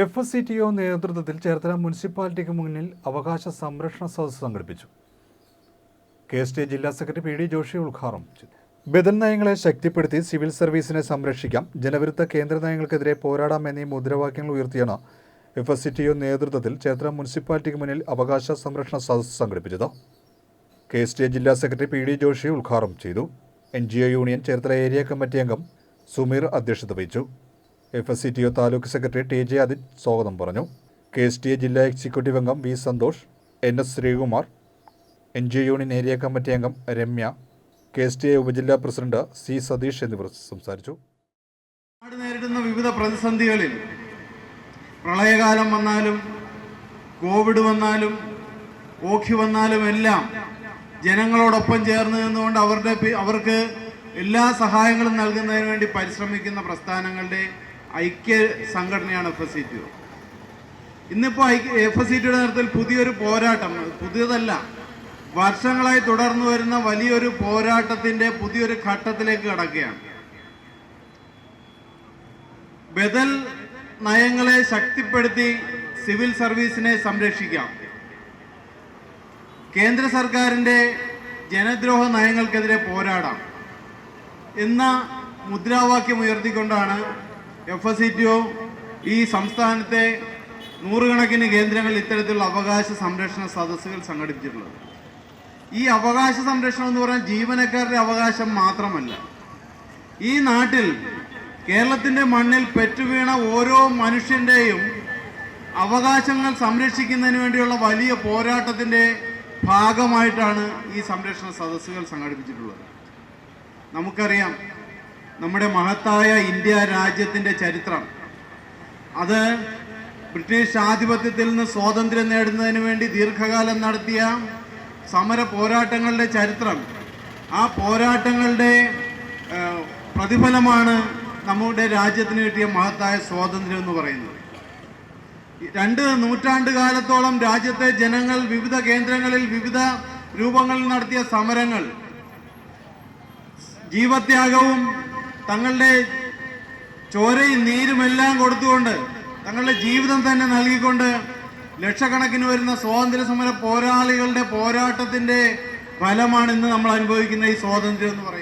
F S C T O നേതൃത്വത്തിൽ ചേർത്തല മുനിസിപ്പാലിറ്റിക്ക് മുന്നിൽ അവകാശ സംരക്ഷണ സദസ്സ് സംഘടിപ്പിച്ചു. കെ എസ് ടി ജില്ലാ സെക്രട്ടറി പി ഡി ജോഷി ഉദ്ഘാടനം ചെയ്തു. ബദൽ നയങ്ങളെ ശക്തിപ്പെടുത്തി സിവിൽ സർവീസിനെ സംരക്ഷിക്കാം ജനവിരുദ്ധ കേന്ദ്ര നയങ്ങൾക്കെതിരെ പോരാടാം എന്നീ മുദ്രാവാക്യങ്ങൾ ഉയർത്തിയാണ് F S C T O നേതൃത്വത്തിൽ ചേർത്തല മുനിസിപ്പാലിറ്റിക്ക് മുന്നിൽ അവകാശ സംരക്ഷണ സദസ്സ് സംഘടിപ്പിച്ചത്. കെ എസ് ടി ജില്ലാ സെക്രട്ടറി പി ഡി ജോഷി ഉദ്ഘാടനം ചെയ്തു. N G O union Cherthala area committee അംഗം സുമീർ അധ്യക്ഷത വഹിച്ചു. F S C T O taluk secretary T J Adin സ്വാഗതം പറഞ്ഞു. കെ എസ് ടി എ ജില്ലാ എക്സിക്യൂട്ടീവ് അംഗം V Santhosh N S Sreekumar N G union area committee അംഗം Ramya K S T A ഉപജില്ലാ president C Satheesh എന്നിവർ സംസാരിച്ചു. നേരിടുന്ന വിവിധ പ്രതിസന്ധികളിൽ പ്രളയകാലം വന്നാലും കോവിഡ് വന്നാലും ഓഖി വന്നാലും എല്ലാം ജനങ്ങളോടൊപ്പം ചേർന്ന് നിന്നുകൊണ്ട് അവരുടെ അവർക്ക് എല്ലാ സഹായങ്ങളും നൽകുന്നതിന് വേണ്ടി പരിശ്രമിക്കുന്ന പ്രസ്ഥാനങ്ങളുടെ ഐക്യ സംഘടനയാണ് എഫ് എസ് സി ഇന്നിപ്പോൾ എഫ് എസ് സി നേതൃത്വത്തിൽ പുതിയൊരു പോരാട്ടം പുതിയതല്ല. വർഷങ്ങളായി തുടർന്നു വരുന്ന വലിയൊരു പോരാട്ടത്തിന്റെ പുതിയൊരു ഘട്ടത്തിലേക്ക് കടക്കുകയാണ്. ബദൽ നയങ്ങളെ ശക്തിപ്പെടുത്തി സിവിൽ സർവീസിനെ സംരക്ഷിക്കാം. കേന്ദ്ര സർക്കാരിന്റെ ജനദ്രോഹ നയങ്ങൾക്കെതിരെ പോരാടാം. എന്ന മുദ്രാവാക്യം ഉയർത്തിക്കൊണ്ടാണ് എഫ് എസ് ഈ സംസ്ഥാനത്തെ നൂറുകണക്കിന് കേന്ദ്രങ്ങളിൽ ഇത്തരത്തിലുള്ള അവകാശ സംരക്ഷണ സദസ്സുകൾ സംഘടിപ്പിച്ചിട്ടുള്ളത്. ഈ അവകാശ സംരക്ഷണം എന്ന് പറഞ്ഞാൽ ജീവനക്കാരുടെ അവകാശം മാത്രമല്ല. ഈ നാട്ടിൽ കേരളത്തിന്റെ മണ്ണിൽ പെറ്റുവീണ ഓരോ മനുഷ്യന്റെയും അവകാശങ്ങൾ സംരക്ഷിക്കുന്നതിന് വേണ്ടിയുള്ള വലിയ പോരാട്ടത്തിന്റെ ഭാഗമായിട്ടാണ് ഈ സംരക്ഷണ സദസ്സുകൾ സംഘടിപ്പിച്ചിട്ടുള്ളത്. നമുക്കറിയാം നമ്മുടെ മഹത്തായ ഇന്ത്യ രാജ്യത്തിന്റെ ചരിത്രം. അത് ബ്രിട്ടീഷ് ആധിപത്യത്തിൽ നിന്ന് സ്വാതന്ത്ര്യം നേടുന്നതിന് വേണ്ടി ദീർഘകാലം നടത്തിയ സമര പോരാട്ടങ്ങളുടെ ചരിത്രം. ആ പോരാട്ടങ്ങളുടെ പ്രതിഫലമാണ് നമ്മുടെ രാജ്യത്തിന് കിട്ടിയ മഹത്തായ സ്വാതന്ത്ര്യം എന്ന് പറയുന്നത്. രണ്ട് നൂറ്റാണ്ട് കാലത്തോളം രാജ്യത്തെ ജനങ്ങൾ വിവിധ കേന്ദ്രങ്ങളിൽ വിവിധ രൂപങ്ങളിൽ നടത്തിയ സമരങ്ങൾ ജീവത്യാഗവും തങ്ങളുടെ ചോരയും നീരുമെല്ലാം കൊടുത്തുകൊണ്ട് തങ്ങളുടെ ജീവിതം തന്നെ നൽകിക്കൊണ്ട് ലക്ഷക്കണക്കിന് വരുന്ന സ്വാതന്ത്ര്യ സമര പോരാളികളുടെ പോരാട്ടത്തിന്റെ ഫലമാണ് ഇന്ന് നമ്മൾ അനുഭവിക്കുന്ന ഈ സ്വാതന്ത്ര്യം എന്ന് പറയുന്നത്.